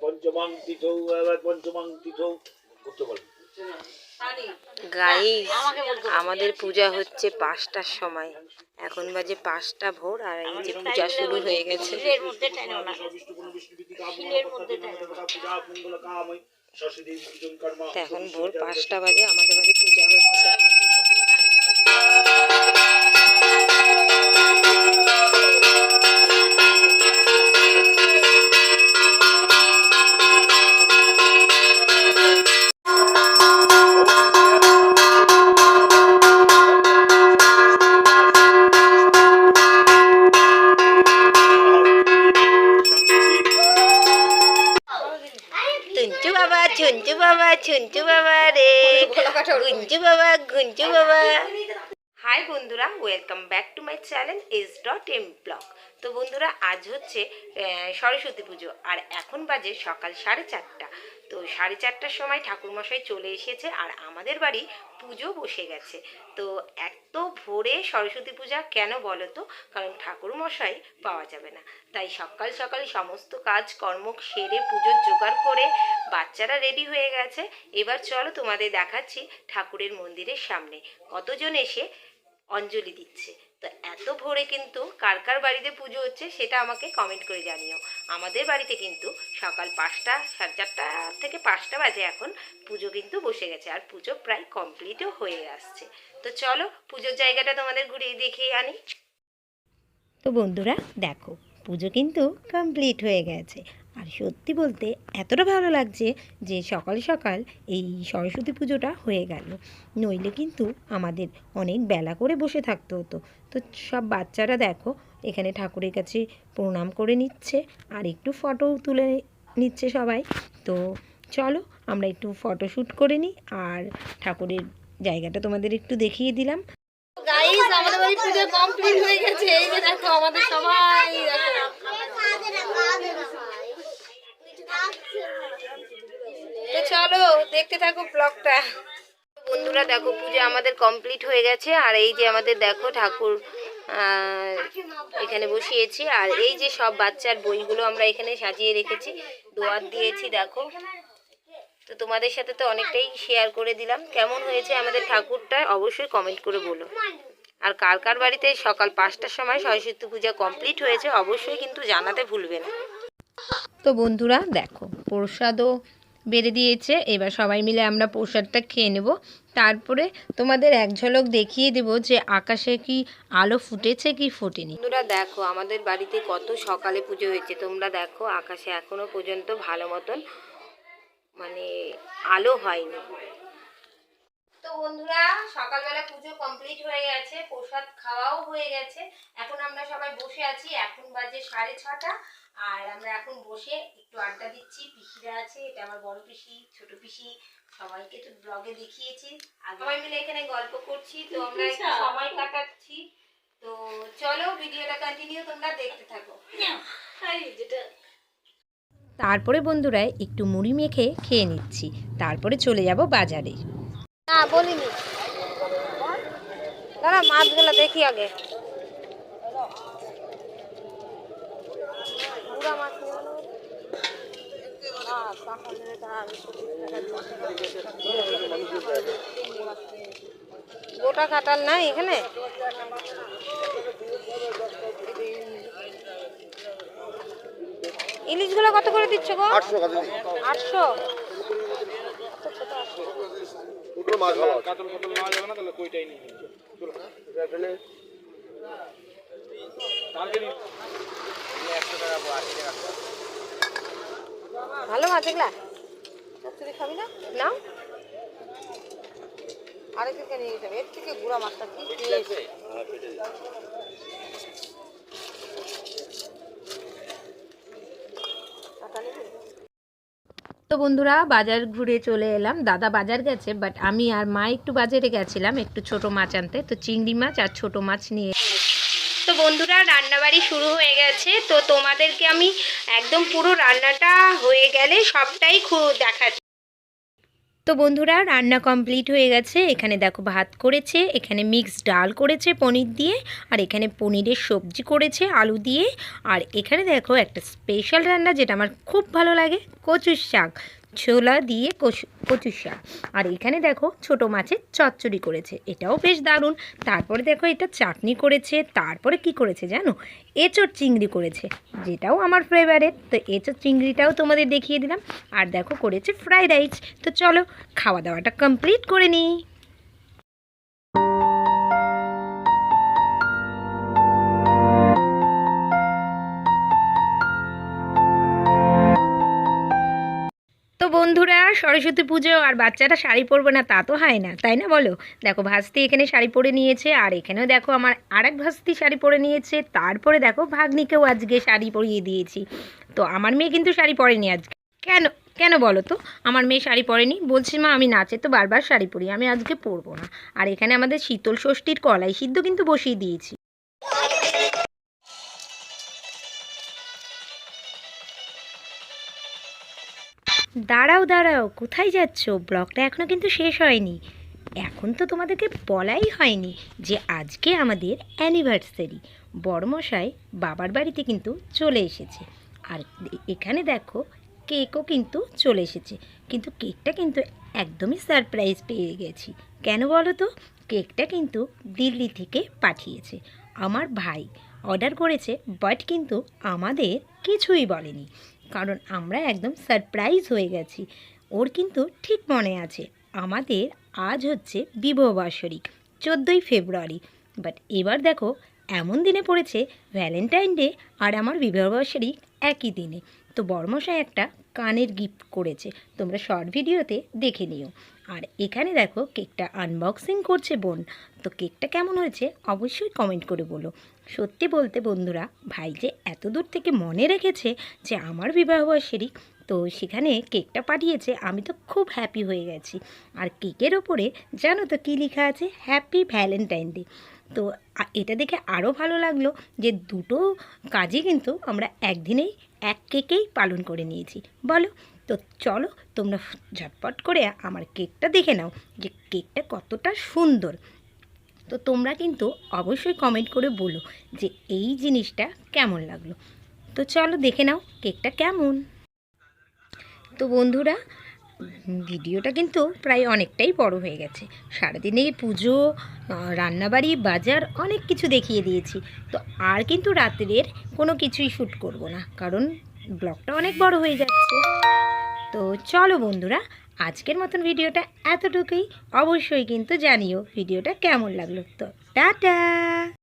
পঞ্চমাং করতে আমাদের পূজা হচ্ছে পাঁচটার সময়। এখন বাজে পাঁচটা ভোর আর এই যে পূজা শুরু হয়ে গেছে। এখন ভোর পাঁচটা বাজে আমাদের বাড়ি পূজা হচ্ছে। ঝুনচু বাবা ছুঞ্চু বাবা রে। গুঞ্জু বাবা গুঞ্জু বাবা। হাই বন্ধুরা welcome back to my channel S dot M blog. তো বন্ধুরা আজ হচ্ছে আহ, সরস্বতী পুজো আর এখন বাজে সকাল সাড়ে চারটা। তো সাড়ে চারটার সময় ঠাকুরমশাই চলে এসেছে আর আমাদের বাড়ি পুজো বসে গেছে। তো এত ভোরে সরস্বতী পূজা কেন বলো তো কারণ ঠাকুরমশাই পাওয়া যাবে না। তাই সকাল সকাল সমস্ত কাজ কর্ম সেরে পুজোর জোগাড় করে বাচ্চারা রেডি হয়ে গেছে। এবার চলো তোমাদের দেখাচ্ছি ঠাকুরের মন্দিরের সামনে। কতজন এসে অঞ্জলি দিচ্ছে? তো এত ভোরে কিন্তু কার কার বাড়িতে পুজো হচ্ছে সেটা আমাকে কমেন্ট করে জানিও। আমাদের বাড়িতে কিন্তু সকাল পাঁচটা, সাড়ে চারটা থেকে পাঁচটা বাজে এখন পুজো কিন্তু বসে গেছে আর পুজো প্রায় কমপ্লিটও হয়ে আসছে। তো চলো পুজোর জায়গাটা তোমাদের ঘুরিয়ে দেখিয়ে আনি। তো বন্ধুরা দেখো, পুজো কিন্তু কমপ্লিট হয়ে গেছে। আর সত্যি বলতে এতটা ভালো লাগছে যে সকাল সকাল এই সরস্বতী পুজোটা হয়ে গেল। নইলে কিন্তু আমাদের অনেক বেলা করে বসে থাকতে হতো। তো সব বাচ্চারা দেখো, এখানে ঠাকুরের কাছে প্রণাম করে নিচ্ছে আর একটু ফটো তুলে নিচ্ছে সবাই। তো চলো, আমরা একটু ফটোশ্যুট করে নিই আর ঠাকুরের জায়গাটা তোমাদের একটু দেখিয়ে দিলাম। আমাদের বাড়ি পুজো কমপ্লিট হয়ে গেছে। এই যে দেখো আমাদের সবাই, দেখো তো চলো দেখতে থাকো ব্লগটা বন্ধুরা দেখো, পুজো আমাদের কমপ্লিট হয়ে গেছে, আর এই যে আমাদের দেখো ঠাকুর এখানে বসিয়েছি, আর এই যে সব বাচ্চার বইগুলো আমরা এখানে সাজিয়ে রেখেছি, দোয়ার দিয়েছি, দেখো। তো তোমাদের সাথে তো অনেকটাই শেয়ার করে দিলাম, কেমন হয়েছে আমাদের ঠাকুরটা, অবশ্যই কমেন্ট করে বলো। আর কার কার বাড়িতে সকাল পাঁচটার সময় সরস্বতী পূজা কমপ্লিট হয়েছে, অবশ্যই কিন্তু জানাতে ভুলবে না। তো বন্ধুরা দেখো, প্রসাদও বেড়ে দিয়েছে। এবার সবাই মিলে আমরা প্রসাদটা খেয়ে নেব। তারপরে তোমাদের এক ঝলক দেখিয়ে দেব যে আকাশে কি আলো ফুটেছে কি ফুটেনি। বন্ধুরা, দেখো, আমাদের বাড়িতে কত সকালে পুজো হয়েছে। তোমরা দেখো, আকাশে এখনও পর্যন্ত ভালো মতন মানে আলো হয়নি। তো বন্ধুরা সকালবেলা পুজো কমপ্লিট হয়ে গেছে প্রসাদ খাওয়াও হয়ে গেছে। এখন আমরা সবাই বসে আছি এখন বাজে সাড়ে ছটা আর আমরা এখন বসে একটু আড্ডা দিচ্ছি। পিসিরা আছে এটা আমার বড় পিসি ছোট পিসি সবাইকে তো ব্লগে দেখিয়েছি। আর সবাই মিলে এখানে গল্প করছি তো আমরা একটু সময় কাটাচ্ছি। তো চলো ভিডিওটা কন্টিনিউ তোমরা দেখতে থাকো। তারপরে বন্ধুরা একটু মুড়ি মেখে খেয়ে নিচ্ছি। তারপরে চলে যাব বাজারে। না বলিনি। দাদা মাছগুলো দেখি আগে। পুরা মাছ। গোটা কাটাল নাই এখানে? ইলিশগুলো কত করে দিচ্ছ গো? আটশো আটশো? দুটো মাছ ভালো আছে। কাতল ফাতল নেওয়া যাবে না তাহলে কইটাই নিয়ে নিন আশি টাকা ভালো মাছ এগুলা? চচ্চড়ি খাবি না? নাও। আরেক দিকে নিয়ে যেতে হবে এর থেকে গুড়া মাছটা কি টেস্ট? তো বন্ধুরা, বাজার ঘুরে চলে এলাম। দাদা বাজার গেছে বাট আমি আর মা একটু বাজারে গেছিলাম, একটু ছোট মাছ আনতে। তো চিংড়ি মাছ আর ছোট মাছ নিয়ে তো বন্ধুরা, রান্নাবাড়ি শুরু হয়ে গেছে। তো তোমাদেরকে আমি একদম পুরো রান্নাটা হয়ে গেলে সবটাই খু দেখাচ্ছি। তো বন্ধুরা, রান্না কমপ্লিট হয়ে গেছে। এখানে দেখো ভাত করেছে, এখানে মিক্স ডাল করেছে পনির দিয়ে, আর এখানে পনিরের সবজি করেছে আলু দিয়ে। আর এখানে দেখো একটা স্পেশাল রান্না যেটা আমার খুব ভালো লাগে, কচুর শাক। ছোলা দিয়ে কচু শাক। আর এখানে দেখো ছোট মাছের চচ্চড়ি করেছে। এটাও বেশ দারুণ। তারপরে দেখো এটা চাটনি করেছে। তারপরে কি করেছে জানো? এঁচোর চিংড়ি করেছে। যেটাও আমার ফেভারেট তো এঁচোড় চিংড়িটাও তোমাদের দেখিয়ে দিলাম। আর দেখো করেছে ফ্রাইড রাইস তো চলো খাওয়া দাওয়াটা কমপ্লিট করে নিই। সরস্বতী পুজো আর বাচ্চাটা শাড়ি পরবে না, তা তো হয় না, তাই না বলো? দেখো ভাস্তি এখানে শাড়ি পরে নিয়েছে, আর এখানেও দেখো আমার আরেক ভাস্তি শাড়ি পরে নিয়েছে, তারপরে দেখো ভাগ্নিকেও আজকে শাড়ি পরিয়ে দিয়েছি। তো আমার মেয়ে কিন্তু শাড়ি পরেনি আজকে। কেন কেন বলো তো? আমার মেয়ে শাড়ি পরেনি, বলছি মা আমি নাচে তো বারবার শাড়ি পরি, আমি আজকে পরবো না। আর এখানে আমাদের শীতল ষষ্ঠীর কলাই সিদ্ধ কিন্তু বসিয়ে দিয়েছি। দাঁড়াও দাঁড়াও, কোথায় যাচ্ছ? ব্লগটা এখনও কিন্তু শেষ হয়নি। এখন তো তোমাদেরকে বলাই হয়নি যে আজকে আমাদের অ্যানিভার্সারি বড়মশাই বাবার বাড়িতে কিন্তু চলে এসেছে। আর এখানে দেখো কেকও কিন্তু চলে এসেছে। কিন্তু কেকটা কিন্তু একদমই সারপ্রাইজ পেয়ে গেছি। কেন বলো তো? কেকটা কিন্তু দিল্লি থেকে পাঠিয়েছে। আমার ভাই অর্ডার করেছে বাট কিন্তু আমাদের কিছুই বলেনি। কারণ আমরা একদম সারপ্রাইজ হয়ে গেছি। ওর কিন্তু ঠিক মনে আছে। আমাদের আজ হচ্ছে বিবাহ বার্ষরিক চোদ্দোই ফেব্রুয়ারি। বাট এবার দেখো, এমন দিনে পড়েছে ভ্যালেন্টাইন ডে আর আমার বিবাহ বার্ষরিক একই দিনে। তো বর্মশাই একটা কানের গিফট করেছে। তোমরা শর্ট ভিডিওতে দেখে নিও। আর এখানে দেখো কেকটা আনবক্সিং করছে বোন। তো কেকটা কেমন হয়েছে অবশ্যই কমেন্ট করে বলো। সত্যি বলতে বন্ধুরা, ভাই যে এত দূর থেকে মনে রেখেছে যে আমার বিবাহবার্ষিকী তো সেখানে কেকটা পাঠিয়েছে, আমি তো খুব হ্যাপি হয়ে গেছি। আর কেকের ওপরে জানো তো কী লেখা আছে? হ্যাপি ভ্যালেন্টাইন ডে তো এটা দেখে আরও ভালো লাগল যে দুটো কাজই কিন্তু আমরা একদিনেই এক কেকেই পালন করে নিয়েছি। বলো, তো চলো তোমরা ঝটপট করে আমার কেকটা দেখে নাও যে কেকটা কতটা সুন্দর। তো তোমরা কিন্তু অবশ্যই কমেন্ট করে বলো যে এই জিনিসটা কেমন লাগল। তো চলো দেখে নাও কেকটা কেমন। তো বন্ধুরা, ভিডিওটা কিন্তু প্রায় অনেকটাই বড় হয়ে গেছে। সারাদিনে পুজো রান্নাবাড়ি, বাজার অনেক কিছু দেখিয়ে দিয়েছি। তো আর কিন্তু রাত্রের কোনো কিছুই শ্যুট করব না, কারণ ব্লগটা অনেক বড় হয়ে যাচ্ছে। তো চলো বন্ধুরা আজকের মতন ভিডিওটা এতটুকুই। অবশ্যই কিন্তু জানিও ভিডিওটা কেমন লাগল। তো টাটা!